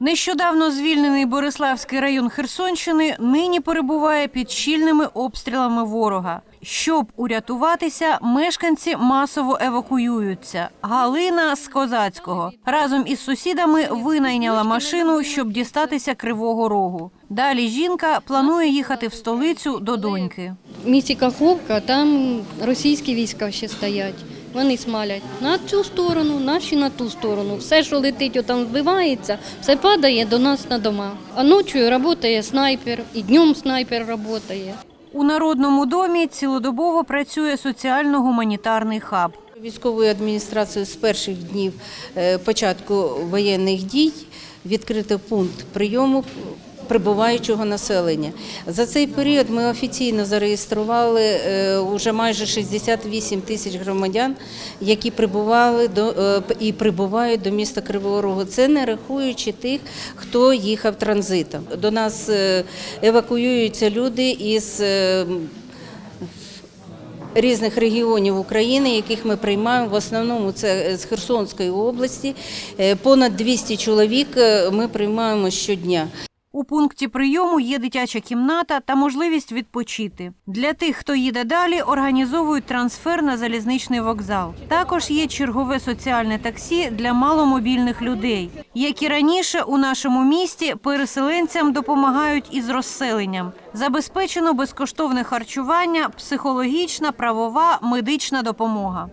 Нещодавно звільнений Бориславський район Херсонщини нині перебуває під щільними обстрілами ворога. Щоб урятуватися, мешканці масово евакуюються. Галина з Козацького разом із сусідами винайняла машину, щоб дістатися Кривого Рогу. Далі жінка планує їхати в столицю до доньки. В місті Каховка там російські війська ще стоять. Вони смалять на цю сторону, наші на ту сторону. Все, що летить, отам збивається, все падає до нас на дома. А ночою працює снайпер, і днем снайпер працює. У народному домі цілодобово працює соціально-гуманітарний хаб. Військовою адміністрацією з перших днів е, початку воєнних дій відкрито пункт прийому прибуваючого населення. За цей період ми офіційно зареєстрували вже майже 68 тисяч громадян, які прибували до е, і прибувають до міста Кривого Рогу. Це не рахуючи тих, хто їхав транзитом. До нас е, евакуюються люди із е, різних регіонів України, яких ми приймаємо. В основному це з Херсонської області. Е, Понад 200 чоловік е, ми приймаємо щодня. У пункті прийому є дитяча кімната та можливість відпочити. Для тих, хто їде далі, організовують трансфер на залізничний вокзал. Також є чергове соціальне таксі для маломобільних людей. Як і раніше, у нашому місті переселенцям допомагають із розселенням. Забезпечено безкоштовне харчування, психологічна, правова, медична допомога.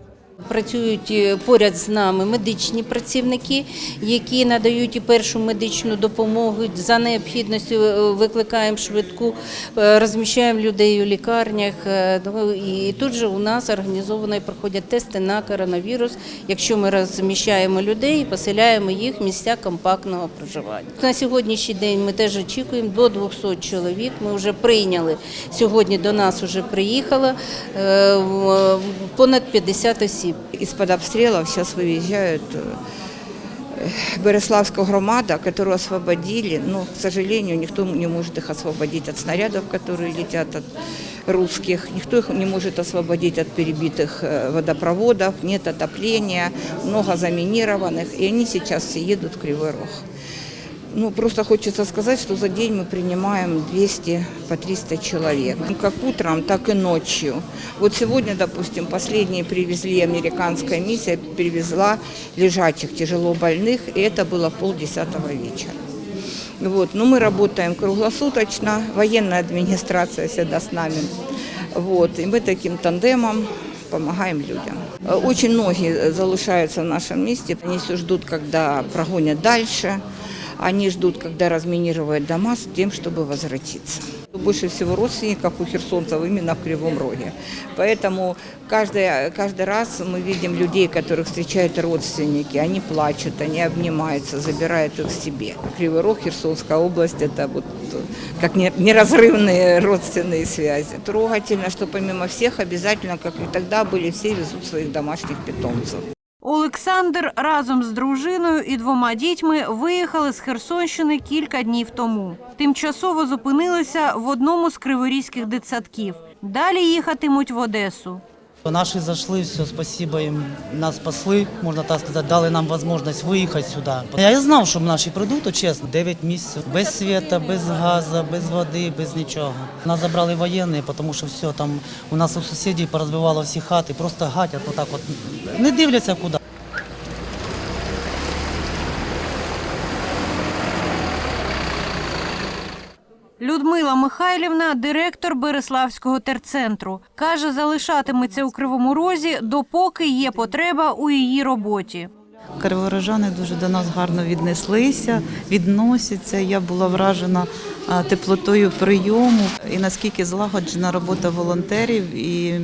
Працюють е, поряд з нами медичні працівники, які надають і першу медичну допомогу. За необхідністю е, викликаємо швидку, е, розміщаємо людей у лікарнях. Ну, І тут же у нас організовано і проходять тести на коронавірус. Якщо ми розміщаємо людей і поселяємо їх в місця компактного проживання. На сьогоднішній день ми теж очікуємо до 200 чоловік. Ми вже прийняли сьогодні. До нас вже приїхало понад 50 осіб Из-под обстрелов сейчас выезжают э, Береславская громада, которую освободили, но, к сожалению, никто не может их освободить от снарядов, которые летят от русских, никто их не может освободить от перебитых э, водопроводов, нет отопления, много заминированных, и они сейчас все едут в Кривой Рог. Ну, просто хочется сказать, что за день мы принимаем 200 по 300 человек. Ну, Как утром, так и ночью. Вот сегодня, допустим, последние привезли, американская миссия привезла лежачих, тяжело больных, и это было полдесятого вечера. Вот. Но мы работаем круглосуточно, военная администрация всегда с нами. Вот. И мы таким тандемом помогаем людям. Очень многие залишаются в нашем месте. Они все ждут, когда прогонят дальше. Они ждут, когда разминируют дома с тем, чтобы возвратиться. Больше всего родственников у херсонцев именно в Кривом Роге. Поэтому каждый, каждый раз мы видим людей, которых встречают родственники. Они плачут, они обнимаются, забирают их себе. Кривой Рог, Херсонская область – это вот э, как не- неразрывные родственные связи. Трогательно, что помимо всех обязательно, как и тогда были, все везут своих домашних питомцев. Олександр разом з дружиною і двома дітьми виїхали з Херсонщини кілька днів тому. Тимчасово зупинилися в одному з криворізьких дитсадків. Далі їхатимуть в Одесу. Наши зашли, все, спасибо им, нас спасли, можна так сказати, дали нам можливість виїхати сюди. Я знав, що наші прийдуть, чесно, 9 місяців, без світа, без газу, без води, без нічого. Нас забрали воєнні, тому що все, там у нас у сусідів порозбивало всі хати, просто гатять отак от, не дивляться куди. Людмила Михайлівна, директор Береславського терцентру, каже, залишатиметься у Кривому Розі, допоки є потреба у її роботі. Криворожани дуже до нас гарно віднеслися, відносяться. Я була вражена теплотою прийому і наскільки злагоджена робота волонтерів і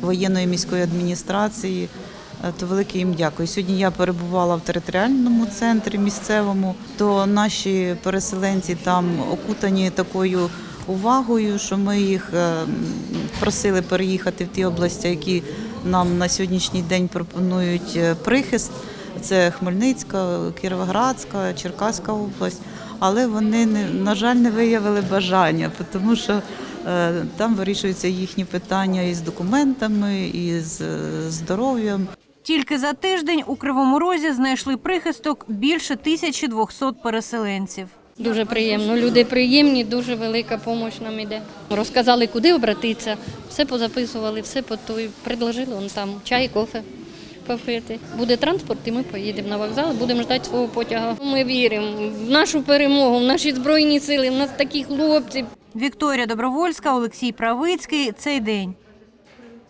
воєнної міської адміністрації. Е, То велике їм дякую. Сьогодні я перебувала в територіальному центрі місцевому, то наші переселенці там окутані такою увагою, що ми їх е, просили переїхати в ті області, які нам на сьогоднішній день пропонують е, прихист. Це Хмельницька, Кіровоградська, Черкаська область. Але вони на жаль не виявили бажання, тому що там вирішуються їхні питання із документами, із е, здоров'ям. Тільки за тиждень у Кривому Розі знайшли прихисток більше 1200 переселенців. Дуже приємно. Люди приємні, дуже велика допомога нам іде. Розказали, куди обратитися, все позаписували, все по той. Предложили он там чай, кофе попити. Буде транспорт, і ми поїдемо на вокзал, будемо ждати свого потяга. Ми віримо в нашу перемогу, в наші збройні сили, в нас такі хлопці. Вікторія Добровольська, Олексій Правицький. Цей день.